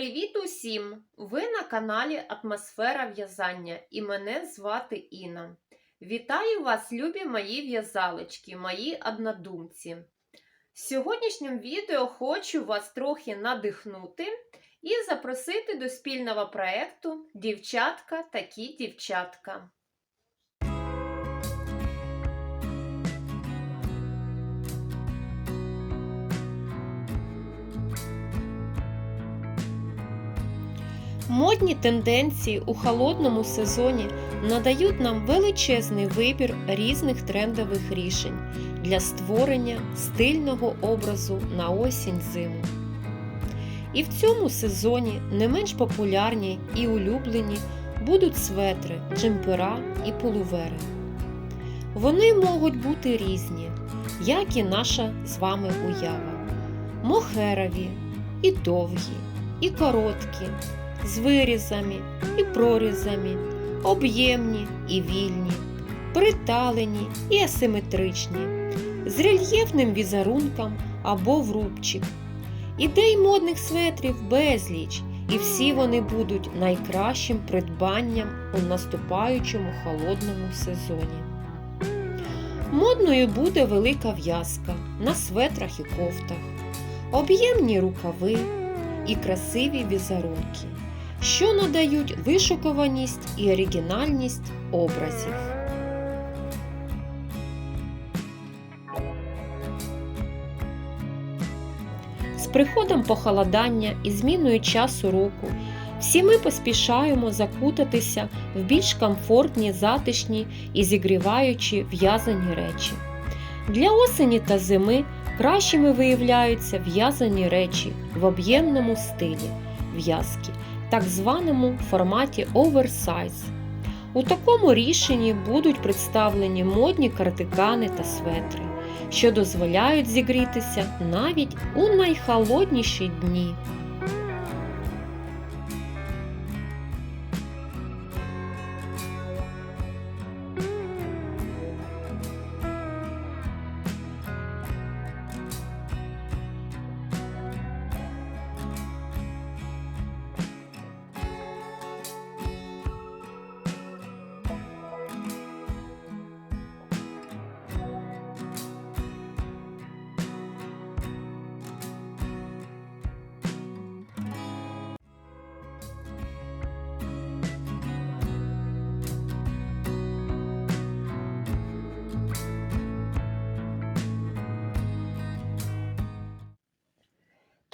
Привіт усім! Ви на каналі Атмосфера в'язання і мене звати Інна. Вітаю вас, любі мої в'язалочки, мої однодумці. В сьогоднішньому відео хочу вас трохи надихнути і запросити до спільного проєкту Дівчатка такі дівчатка. Модні тенденції у холодному сезоні надають нам величезний вибір різних трендових рішень для створення стильного образу на осінь-зиму. І в цьому сезоні не менш популярні і улюблені будуть светри, джемпера і полувери. Вони можуть бути різні, як і наша з вами уява: мохерові, і довгі, і короткі з вирізами і прорізами, об'ємні і вільні, приталені і асиметричні, з рельєфним візерунком або в рубчик. Ідей модних светрів безліч, і всі вони будуть найкращим придбанням у наступаючому холодному сезоні. Модною буде велика в'язка на светрах і кофтах, об'ємні рукави і красиві візерунки що надають вишукуваність і оригінальність образів. З приходом похолодання і зміною часу року всі ми поспішаємо закутатися в більш комфортні, затишні і зігріваючі в'язані речі. Для осені та зими кращими виявляються в'язані речі в об'ємному стилі в'язки так званому форматі оверсайз. У такому рішенні будуть представлені модні кардигани та светри, що дозволяють зігрітися навіть у найхолодніші дні.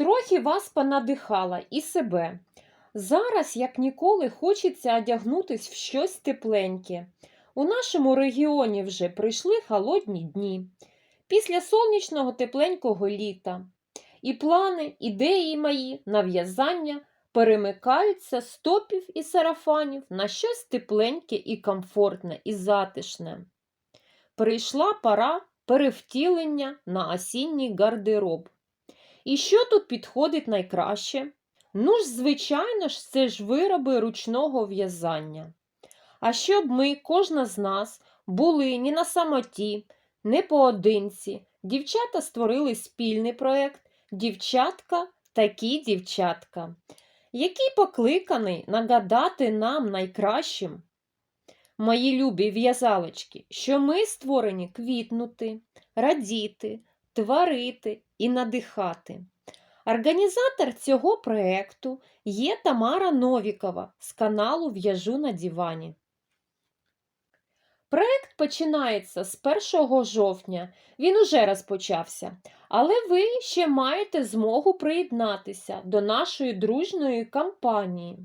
Трохи вас понадихала і себе. Зараз, як ніколи, хочеться одягнутись в щось тепленьке. У нашому регіоні вже прийшли холодні дні. Після сонячного тепленького літа. І плани, ідеї мої на в'язання перемикаються з топів і сарафанів на щось тепленьке і комфортне і затишне. Прийшла пора перевтілення на осінній гардероб. І що тут підходить найкраще? Ну ж, звичайно ж, це ж вироби ручного в'язання. А щоб ми, кожна з нас, були ні на самоті, не поодинці, дівчата створили спільний проєкт Дівчатка такі дівчатка, який покликаний нагадати нам найкращим, мої любі в'язалочки, що ми створені квітнути, радіти, творити і надихати. Організатор цього проєкту є Тамара Новікова з каналу В'яжу на дивані. Проєкт починається з 1 жовтня, він уже розпочався, але ви ще маєте змогу приєднатися до нашої дружної кампанії.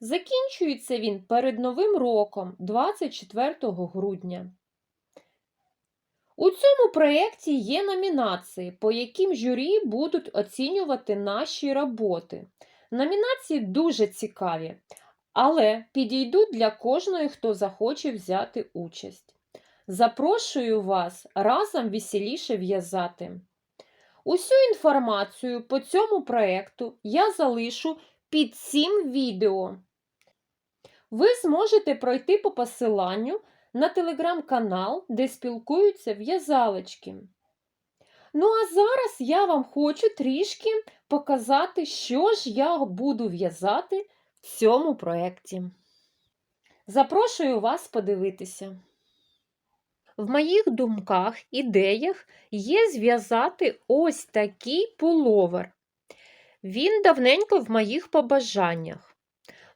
Закінчується він перед Новим роком, 24 грудня. У цьому проєкті є номінації, по яким журі будуть оцінювати наші роботи. Номінації дуже цікаві, але підійдуть для кожної, хто захоче взяти участь. Запрошую вас разом веселіше в'язати. Усю інформацію по цьому проєкту я залишу під цим відео. Ви зможете пройти по посиланню на телеграм-канал, де спілкуються в'язалочки. Ну, а зараз я вам хочу трішки показати, що ж я буду в'язати в цьому проєкті. Запрошую вас подивитися. В моїх думках, ідеях є зв'язати ось такий пуловер. Він давненько в моїх побажаннях.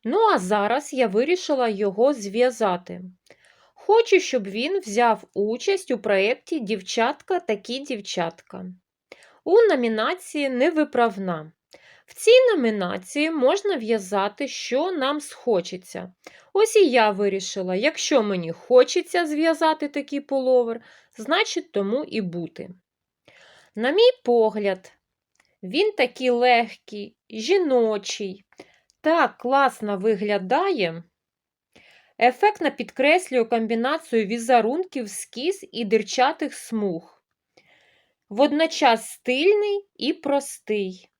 Ну, а зараз я вирішила його зв'язати. Хочу, щоб він взяв участь у проєкті Дівчатка такі дівчатка у номінації Невиправна. В цій номінації можна в'язати, що нам схочеться. Ось і я вирішила, якщо мені хочеться зв'язати такий пуловер, значить тому і бути. На мій погляд, він такий легкий, жіночий, так класно виглядає. Ефектно підкреслює комбінацію візерунків скіз і дирчатих смуг. Водночас стильний і простий.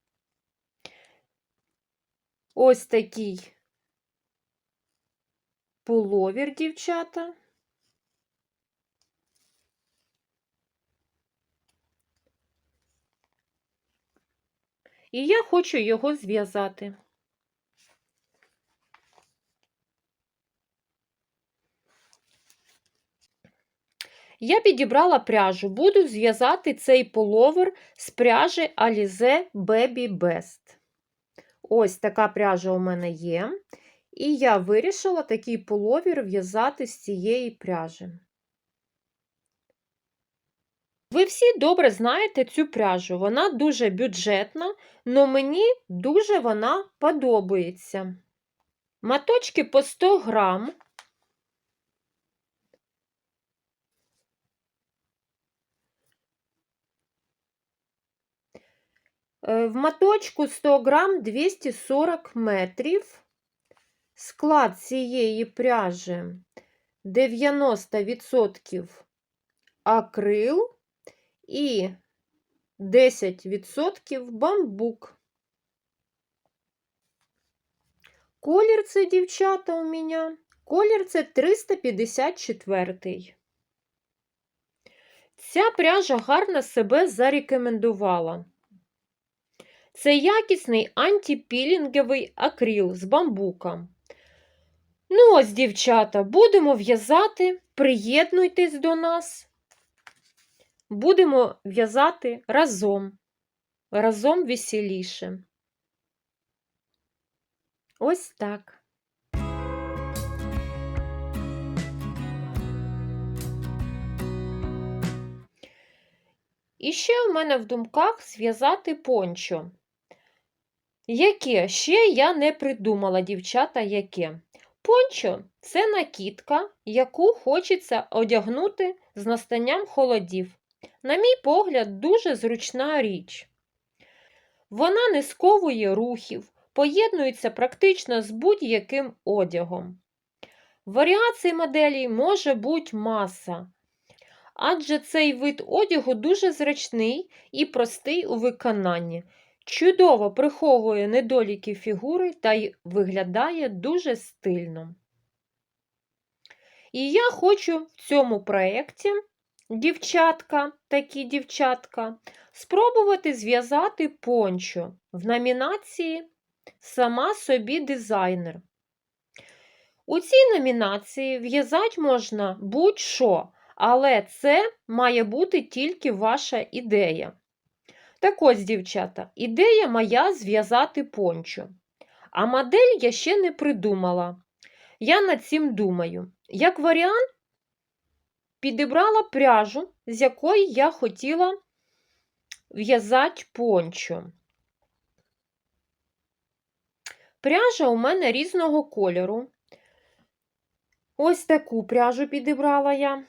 Ось такий пуловір, дівчата. І я хочу його зв'язати. Я підібрала пряжу, буду зв'язати цей половер з пряжі Alize Baby Best. Ось така пряжа у мене є. І я вирішила такий половір в'язати з цієї пряжі. Ви всі добре знаєте цю пряжу. Вона дуже бюджетна, але мені дуже вона подобається. Маточки по 100 грам. В моточку 100 грам 240 метрів. Склад цієї пряжі 90% акрил і 10% бамбук. Колір це, дівчата, у мене. Колір це 354. Ця пряжа гарно себе зарекомендувала. Це якісний антипілінговий акрил з бамбука. Ну, ось, дівчата, будемо в'язати, приєднуйтесь до нас. Будемо в'язати разом. Разом веселіше. Ось так. І ще в мене в думках зв'язати пончо. Яке? Ще я не придумала, дівчата, яке. Пончо це накидка, яку хочеться одягнути з настанням холодів. На мій погляд, дуже зручна річ. Вона не сковує рухів, поєднується практично з будь-яким одягом. Варіацій моделі може бути маса, адже цей вид одягу дуже зручний і простий у виконанні. Чудово приховує недоліки фігури та й виглядає дуже стильно. І я хочу в цьому проєкті, дівчатка, такі дівчатка, спробувати зв'язати пончо в номінації Сама собі дизайнер. У цій номінації в'язати можна будь-що, але це має бути тільки ваша ідея. Так ось, дівчата, ідея моя зв'язати пончо. А модель я ще не придумала. Я над цим думаю. Як варіант, підібрала пряжу, з якої я хотіла в'язати пончо. Пряжа у мене різного кольору. Ось таку пряжу підібрала я.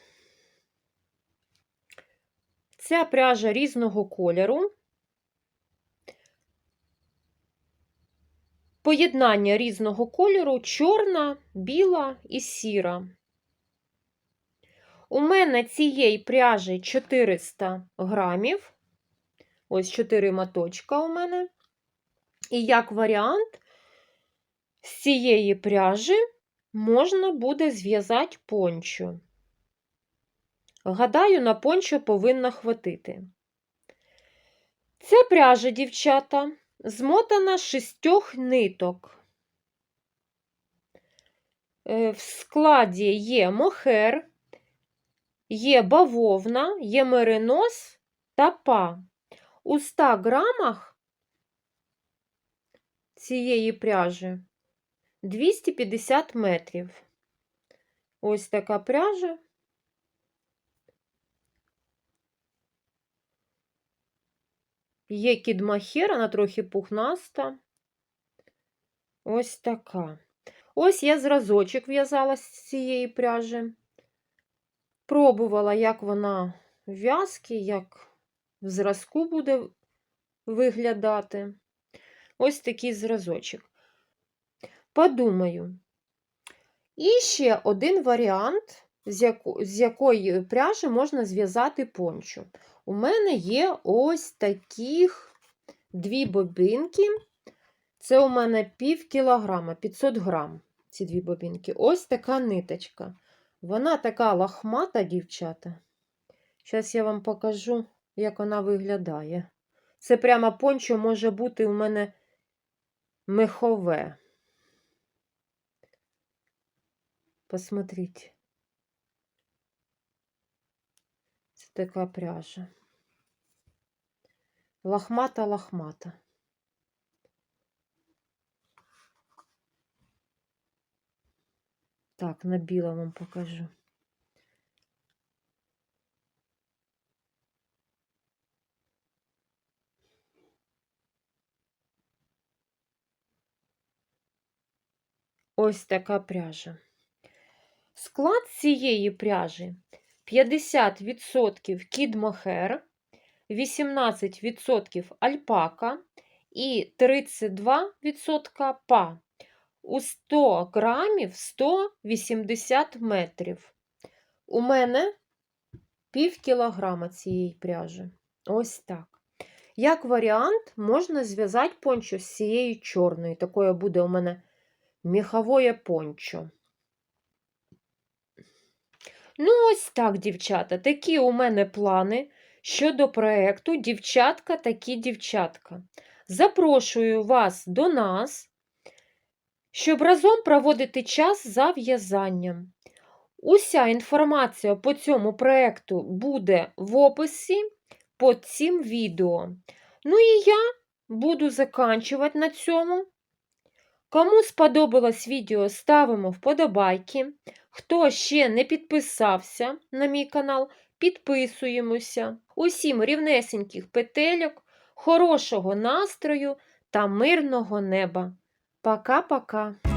Ця пряжа різного кольору. Поєднання різного кольору чорна, біла і сіра. У мене цієї пряжі 400 грамів. Ось 4 моточка у мене. І як варіант, з цієї пряжі можна буде зв'язати пончо. Гадаю, на пончо повинна хватити. Ця пряжа, дівчата, змотана шістьох ниток. Е, В складі є мохер, є бавовна, є меринос та па. У 100 грамах цієї пряжі 250 метрів. Ось така пряжа. Є кідмахер, вона трохи пухнаста. Ось така. Ось я зразочок в'язала з цієї пряжі. Пробувала, як вона в в'язки, як в зразку буде виглядати. Ось такий зразочок. Подумаю. І ще один варіант, з, яко, з якої пряжі можна зв'язати пончо. У мене є ось таких дві бобинки. Це у мене пів кілограма, 500 грам, ці дві бобінки. Ось така ниточка. Вона така лахмата, дівчата. Зараз я вам покажу, як вона виглядає. Це прямо пончо може бути у мене мехове. Посмотрите. Це така пряжа. Лахмата-лахмата. Так, на білому вам покажу. Ось така пряжа. Склад цієї пряжі 50% кідмохер, 18% альпака і 32% па. У 100 грамів 180 метрів. У мене пів кілограма цієї пряжі. Ось так. Як варіант, можна зв'язати пончо з цієї чорної. Такое буде у мене міховое пончо. Ну, ось так, дівчата. Такі у мене плани щодо проєкту Дівчатка такі дівчатка. Запрошую вас до нас, щоб разом проводити час за в'язанням. Уся інформація по цьому проєкту буде в описі під цим відео. Ну і я буду заканчувати на цьому. Кому сподобалось відео, ставимо вподобайки. Хто ще не підписався на мій канал, підписуємося. Усім рівнесеньких петельок, хорошого настрою та мирного неба. Пока-пока!